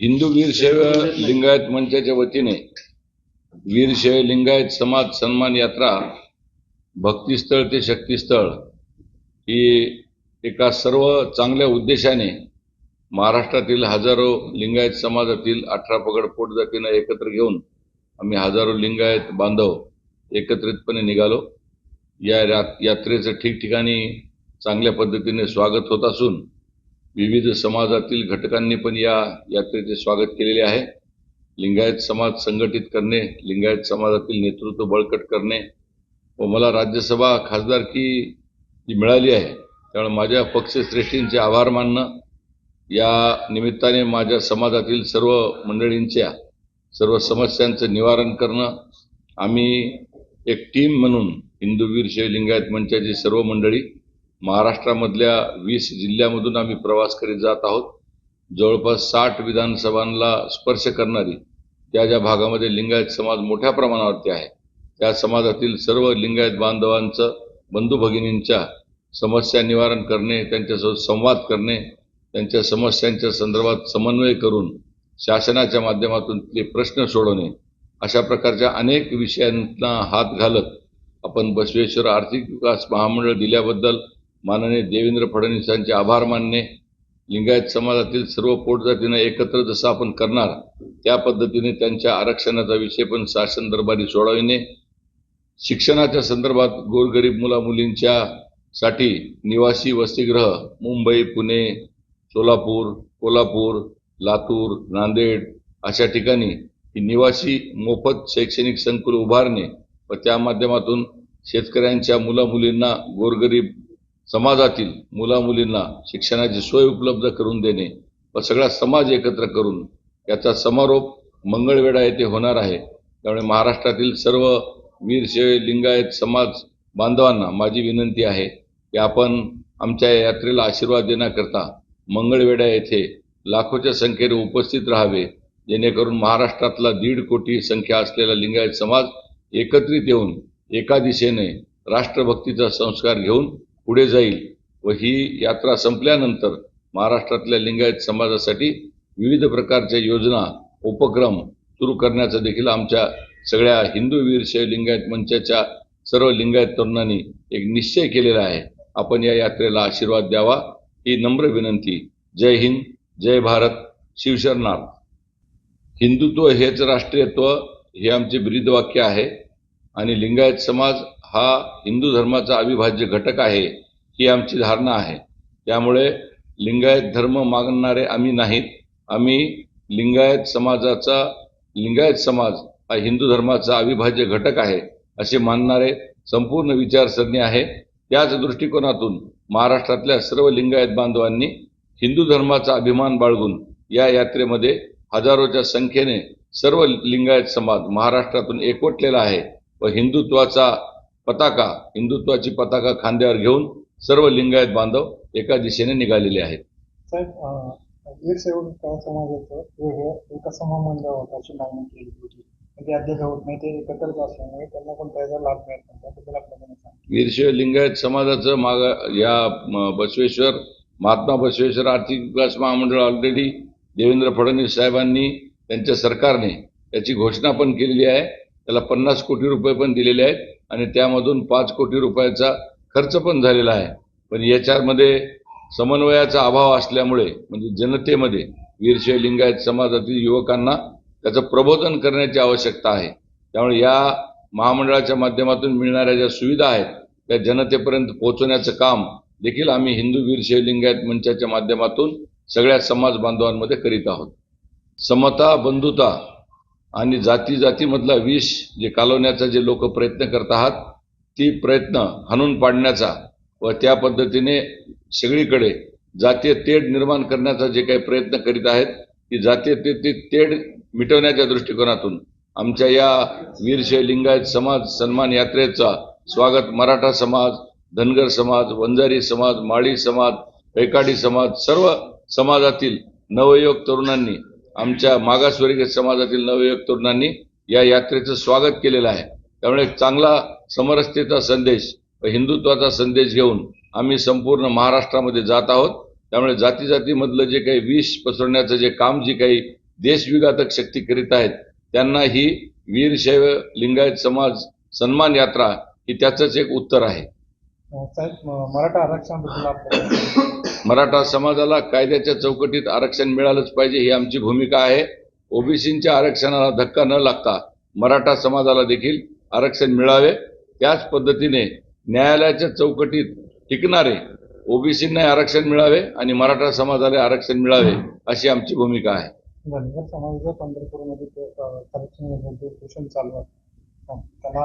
हिंदू वीरशैव लिंगायत मंचाच्या वतीने वीरशैव लिंगायत समाज सन्मान यात्रा भक्तिस्थळ ते शक्तीस्थळ ही एका सर्व चांगल्या उद्देशाने महाराष्ट्रातील हजारो लिंगायत समाजातील अठरा पगड पोट जातीनं एकत्र घेऊन आम्ही हजारो लिंगायत बांधव एकत्रितपणे निघालो. या यात्रेचं ठिकठिकाणी चांगल्या पद्धतीने स्वागत होत असून विविध समाजातील घटकांनी पण या यात्रेचे स्वागत केलेले आहे. लिंगायत समाज संघटित करणे लिंगायत समाजातील नेतृत्व बळकट करणे व मला राज्यसभा खासदारकी जी मिळाली आहे त्यामुळे माझ्या पक्षश्रेष्ठींचे आभार मानणं या निमित्ताने माझ्या समाजातील सर्व मंडळींच्या सर्व समस्यांचं निवारण करणं आम्ही एक टीम म्हणून हिंदू वीर शैव लिंगायत मंचाची सर्व मंडळी महाराष्ट्रामधल्या वीस जिल्ह्यामधून आम्ही प्रवास करीत जात आहोत. जवळपास साठ विधानसभांना स्पर्श करणारी त्या ज्या भागामध्ये लिंगायत समाज मोठ्या प्रमाणावरती आहे त्या समाजातील सर्व लिंगायत बांधवांचं बंधू भगिनींच्या समस्या निवारण करणे त्यांच्यासोबत संवाद करणे त्यांच्या समस्यांच्या संदर्भात समन्वय करून शासनाच्या माध्यमातून ते प्रश्न सोडवणे अशा प्रकारच्या अनेक विषयांना हात घालत आपण बसवेश्वर आर्थिक विकास महामंडळ दिल्याबद्दल माननीय देवेंद्र फडणवीसांचे आभार मानणे लिंगायत समाजातील सर्व पोटजातीनं एकत्र जसं आपण करणार त्या पद्धतीने त्यांच्या आरक्षणाचा विषय पण शासन दरबारी सोडविणे. शिक्षणाच्या संदर्भात गोरगरीब मुला मुलींच्या साठी निवासी वसतिगृह मुंबई पुणे सोलापूर कोल्हापूर लातूर नांदेड अशा ठिकाणी ही निवासी मोफत शैक्षणिक संकुल उभारणे व त्या माध्यमातून शेतकऱ्यांच्या मुला मुलींना गोरगरीब समाजातील मुलामुलींना शिक्षणाची सोय उपलब्ध करून देणे व सगळा समाज एकत्र करून याचा समारोप मंगळवेढा येथे होणार आहे. त्यामुळे महाराष्ट्रातील सर्व वीरशैव लिंगायत समाज बांधवांना माझी विनंती आहे की आपण आमच्या या यात्रेला आशीर्वाद देण्याकरता मंगळवेढा येथे लाखोच्या संख्येने उपस्थित राहावे. जेणेकरून महाराष्ट्रातला दीड कोटी संख्या असलेला लिंगायत समाज एकत्रित येऊन एका दिशेने राष्ट्रभक्तीचा संस्कार घेऊन पुढे जाईल व ही यात्रा संपल्यानंतर महाराष्ट्रातल्या लिंगायत समाजासाठी विविध प्रकारच्या योजना उपक्रम सुरू करण्याचा देखील आमच्या सगळ्या हिंदू वीरशैव लिंगायत मंचाच्या सर्व लिंगायत तरुणांनी एक निश्चय केलेला आहे. आपण या यात्रेला आशीर्वाद द्यावा. ही नम्र विनंती. जय हिंद जय भारत. शिवशरणार हिंदुत्व हेच राष्ट्रीयत्व हे आमचे ब्रीदवाक्य आहे आणि लिंगायत समाज हा हिंदू धर्माचा अविभाज्य घटक आहे ही आमची धारणा आहे. त्यामुळे लिंगायत धर्म मागणारे आम्ही नाहीत. आम्ही लिंगायत समाजाचा लिंगायत समाज हा हिंदू धर्माचा अविभाज्य घटक आहे असे मानणारे संपूर्ण विचारसरणी आहे. त्याच दृष्टिकोनातून महाराष्ट्रातल्या सर्व लिंगायत बांधवांनी हिंदू धर्माचा अभिमान बाळगून या यात्रेमध्ये हजारोच्या संख्येने सर्व लिंगायत समाज महाराष्ट्रातून एकवटलेला आहे व हिंदुत्वाचा पताका हिंदुत्वाची पताका खांद्यावर घेऊन सर्व लिंगायत बांधव एका दिशेने निघालेले आहेत. त्याचा वीरशैव लिंगायत समाजाचं माग या बसवेश्वर महात्मा बसवेश्वर आर्थिक विकास महामंडळ ऑलरेडी देवेंद्र फडणवीस साहेबांनी त्यांच्या सरकारने याची घोषणा पण केलेली आहे. त्याला पन्नास कोटी रुपये पण दिलेले आहेत आणि त्यामधून पाच कोटी रुपयाचा खर्च पण झालेला आहे. पण याच्यामध्ये समन्वयाचा अभाव असल्यामुळे म्हणजे जनतेमध्ये वीरशैव लिंगायत समाजातील युवकांना त्याचं प्रबोधन करण्याची आवश्यकता आहे. त्यामुळे या महामंडळाच्या माध्यमातून मिळणाऱ्या ज्या सुविधा आहेत त्या जनतेपर्यंत पोहोचवण्याचं काम देखील आम्ही हिंदू वीरशैव लिंगायत मंचाच्या माध्यमातून सगळ्या समाज बांधवांमध्ये करीत आहोत. समता बंधुता आणि जाती जातीमधला विष जे कालवण्याचा जे लोक प्रयत्न करत आहात ती प्रयत्न हाणून पाडण्याचा व त्या पद्धतीने सगळीकडे जातीय तेढ निर्माण करण्याचा जे काही प्रयत्न करीत आहेत ती जातीय ते ते तेढ मिटवण्याच्या दृष्टिकोनातून आमच्या या वीरशैव लिंगायत समाज सन्मान यात्रेचा स्वागत मराठा समाज धनगर समाज वंजारी समाज माळी समाज पैकाडी समाज सर्व समाजातील नवयुवक तरुणांनी आमच्या मागासवर्गीय समाजातील नवयुवक तरुणांनी या यात्रेचं स्वागत केलेलं आहे. त्यामुळे चांगला समरसतेचा संदेश व हिंदुत्वाचा संदेश घेऊन आम्ही संपूर्ण महाराष्ट्रामध्ये जात आहोत. त्यामुळे जाती जातीमधलं जे काही विष पसरवण्याचं जे काम जी काही देशविघातक शक्ती करीत आहेत त्यांना ही वीरशैव लिंगायत समाज सन्मान यात्रा ही त्याचंच एक उत्तर आहे. साहेब मराठा आरक्षणाबद्दल मराठा समाजाला कायद्याच्या चौकटीत आरक्षण मिळालंच पाहिजे ही आमची भूमिका आहे. ओबीसींच्या आरक्षणाला धक्का न लागता मराठा समाजाला देखील आरक्षण मिळावे. त्याच पद्धतीने न्यायालयाच्या चौकटीत टिकणारे ओबीसींना आरक्षण मिळावे आणि मराठा समाजाला आरक्षण मिळावे अशी आमची भूमिका आहे. धनगर समाजाचं पंढरपूरमध्ये आरक्षण चालू आहे त्याला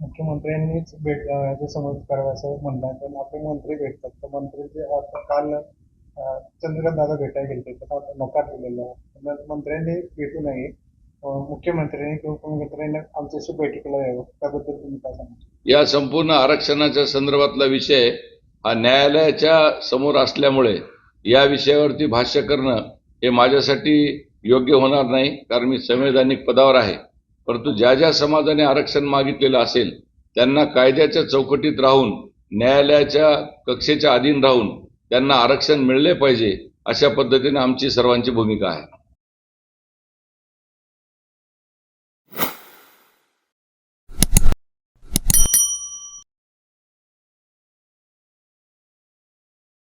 मुख्यमंत्र्यांनीच भेट समज करावे असं म्हणणं पण आपले मंत्री भेटतात. तर मंत्री जे आता काल चंद्रकांत दादा भेटायला गेले तर आता नकार दिलेला. मंत्र्यांनी भेटू नये. मुख्यमंत्र्यांनी किंवा उपमुख्यमंत्र्यांनी आमच्याशी बैठकीला यावं. त्याबद्दल तुम्ही काय सांगा या संपूर्ण आरक्षणाच्या संदर्भातला विषय हा न्यायालयाच्या समोर असल्यामुळे या विषयावरती भाष्य करणं हे माझ्यासाठी योग्य होणार नाही. कारण मी संवैधानिक पदावर आहे. परंतु ज्या ज्या समाजाने आरक्षण मागितलेलं असेल त्यांना कायद्याच्या चौकटीत राहून न्यायालयाच्या कक्षेच्या अधीन राहून त्यांना आरक्षण मिळले पाहिजे अशा पद्धतीने आमची सर्वांची भूमिका आहे.